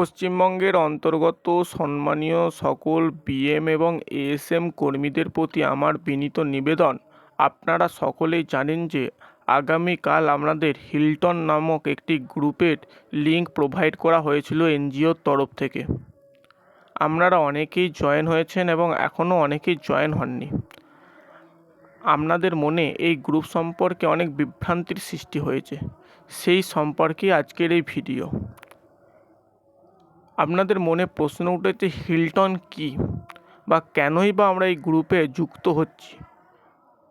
পশ্চিমবঙ্গের অন্তর্গত সম্মানীয় সকল বিএম এবং এএসএম কর্মীদের প্রতি আমার বিনীত নিবেদন। আপনারা সকলেই জানেন যে আগামীকাল আপনাদের হিলটন নামক একটি গ্রুপের লিঙ্ক প্রোভাইড করা হয়েছিল এনজিওর তরফ থেকে। আপনারা অনেকেই জয়েন হয়েছেন এবং এখনও অনেকেই জয়েন হননি। আপনাদের মনে এই গ্রুপ সম্পর্কে অনেক বিভ্রান্তির সৃষ্টি হয়েছে। সেই সম্পর্কে আজকের এই ভিডিও। আপনাদের মনে প্রশ্ন উঠেছে, হিলটন কি বা কেনই বা আমরা এই গ্রুপে যুক্ত হচ্ছি?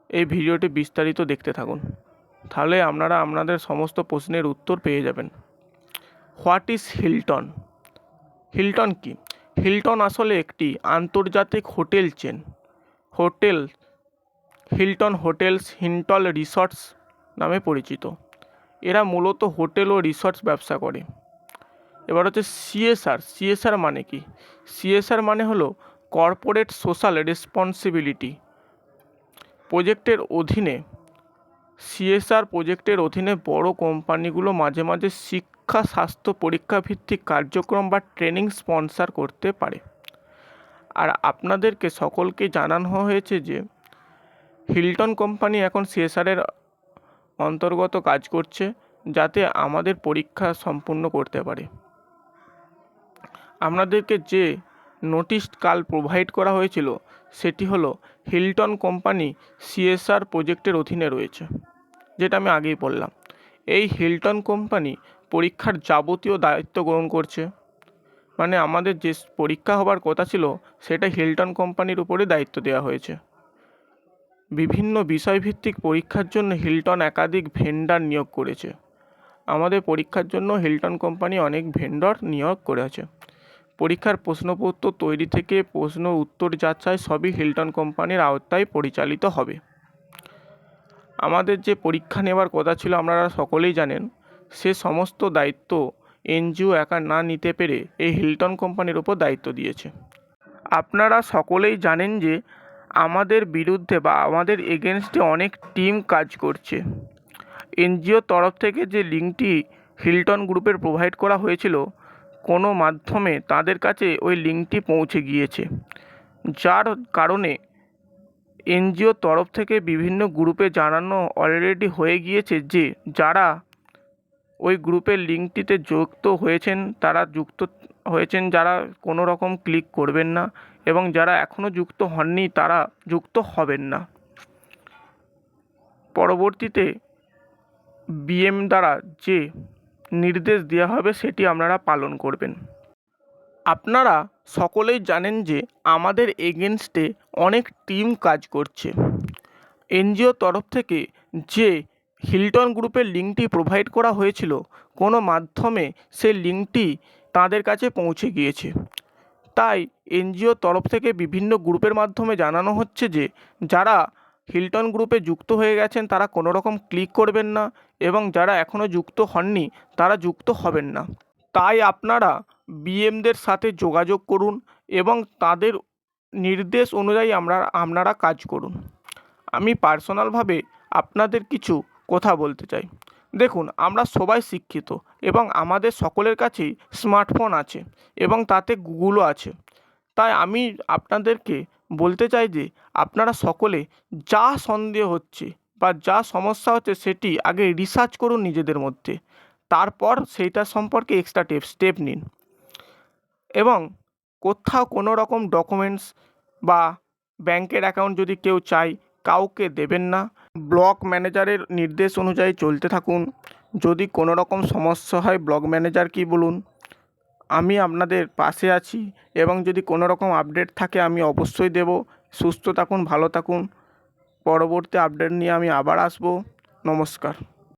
এই ভিডিওটি বিস্তারিত দেখতে থাকুন। তাহলে আপনারা আপনাদের সমস্ত প্রশ্নের উত্তর পেয়ে যাবেন। What is Hilton? হিলটন কি? হিলটন আসলে একটি আন্তর্জাতিক hotel chain. Hotel Hilton hotels হিন্টল resorts নামে পরিচিত। এরা মূলত হোটেল ও রিসর্টস ব্যবসা করে। এবার হচ্ছে সিএসআর সিএসআর মানে কি? সিএসআর মানে হলো কর্পোরেট সোশ্যাল রেসপন্সিবিলিটি প্রজেক্টের অধীনে সিএসআর প্রজেক্টের অধীনে বড় কোম্পানিগুলো মাঝে মাঝে শিক্ষা, স্বাস্থ্য পরীক্ষা ভিত্তিক কার্যক্রম বা ট্রেনিং স্পন্সর করতে পারে। আর আপনাদেরকে সকলকে জানানো হয়েছে যে হিলটন কোম্পানি এখন সিএসআরের অন্তর্গত কাজ করছে যাতে আমাদের পরীক্ষা সম্পূর্ণ করতে পারে। আপনাদেরকে যে নোটিশ কাল প্রোভাইড করা হয়েছিল, সেটি হলো হিলটন কোম্পানি সিএসআর প্রজেক্টের অধীনে রয়েছে, যেটা আমি আগেই বললাম। এই হিলটন কোম্পানি পরীক্ষার যাবতীয় দায়িত্ব গ্রহণ করছে। মানে আমাদের যে পরীক্ষা হবার কথা ছিল, সেটা হিলটন কোম্পানির উপরে দায়িত্ব দেওয়া হয়েছে। বিভিন্ন বিষয়ভিত্তিক পরীক্ষার জন্য হিলটন একাধিক ভেন্ডার নিয়োগ করেছে। আমাদের পরীক্ষার জন্য হিলটন কোম্পানি অনেক ভেন্ডর নিয়োগ করেছে। পরীক্ষার প্রশ্নপত্র তৈরি থেকে প্রশ্ন উত্তর যাচাই সবই হিলটন কোম্পানির আওতায় পরিচালিত হবে। আমাদের যে পরীক্ষা নেওয়ার কথা ছিল আপনারা সকলেই জানেন, সে সমস্ত দায়িত্ব এনজিও একা না নিতে পেরে এই হিলটন কোম্পানির ওপর দায়িত্ব দিয়েছে। আপনারা সকলেই জানেন যে আমাদের বিরুদ্ধে বা আমাদের এগেনস্টে অনেক টিম কাজ করছে। এনজিওর তরফ থেকে যে লিঙ্কটি হিলটন গ্রুপের প্রোভাইড করা হয়েছিল কোনো মাধ্যমে তাদের কাছে ওই লিঙ্কটি পৌঁছে গিয়েছে, যার কারণে এনজিওর তরফ থেকে বিভিন্ন গ্রুপে জানানো অলরেডি হয়ে গিয়েছে যে যারা ওই গ্রুপের লিঙ্কটিতে যুক্ত হয়েছেন, তারা যুক্ত হয়েছেন, যারা কোনো রকম ক্লিক করবেন না এবং যারা এখনও যুক্ত হননি, তারা যুক্ত হবেন না। পরবর্তীতে বিএম দ্বারা যে নির্দেশ দেওয়া হবে সেটি আপনারা পালন করবেন। আপনারা সকলেই জানেন যে আমাদের এগেনস্টে অনেক টিম কাজ করছে। এনজিও তরফ থেকে যে হিলটন গ্রুপের লিঙ্কটি প্রোভাইড করা হয়েছিল, কোনো মাধ্যমে সেই লিঙ্কটি তাদের কাছে পৌঁছে গিয়েছে। তাই এনজিওর তরফ থেকে বিভিন্ন গ্রুপের মাধ্যমে জানানো হচ্ছে যে, যারা হিলটন গ্রুপে যুক্ত হয়ে গেছেন, তারা কোনো রকম ক্লিক করবেন না এবং যারা এখনও যুক্ত হননি, তারা যুক্ত হবেন না। তাই আপনারা বিএমদের সাথে যোগাযোগ করুন এবং তাদের নির্দেশ অনুযায়ী আমরা, আপনারা কাজ করুন। আমি পার্সোনালভাবে আপনাদের কিছু কথা বলতে চাই। দেখুন, আমরা সবাই শিক্ষিত এবং আমাদের সকলের কাছেই স্মার্টফোন আছে এবং তাতে গুগলও আছে। তাই আমি আপনাদেরকে বলতে চাই যে আপনারা সকলে যা সন্দেহ হচ্ছে বা যা সমস্যা হচ্ছে সেটি আগে রিসার্চ করুন নিজেদের মধ্যে। তারপর সেইটা সম্পর্কে এক্সট্রা টেপ স্টেপ নিন। এবং কোথাও কোনো রকম ডকুমেন্টস বা ব্যাংকের অ্যাকাউন্ট যদি কেউ চায়, কাউকে দেবেন না। ব্লক ম্যানেজারের নির্দেশ অনুযায়ী চলতে থাকুন। যদি কোনো রকম সমস্যা হয়, ব্লক ম্যানেজার কি বলুন। আমি আপনাদের পাশে আছি এবং যদি কোনো রকম আপডেট থাকে আমি অবশ্যই দেব। সুস্থ থাকুন, ভালো থাকুন। পরবর্তী আপডেট নিয়ে আমি আবার আসব। নমস্কার।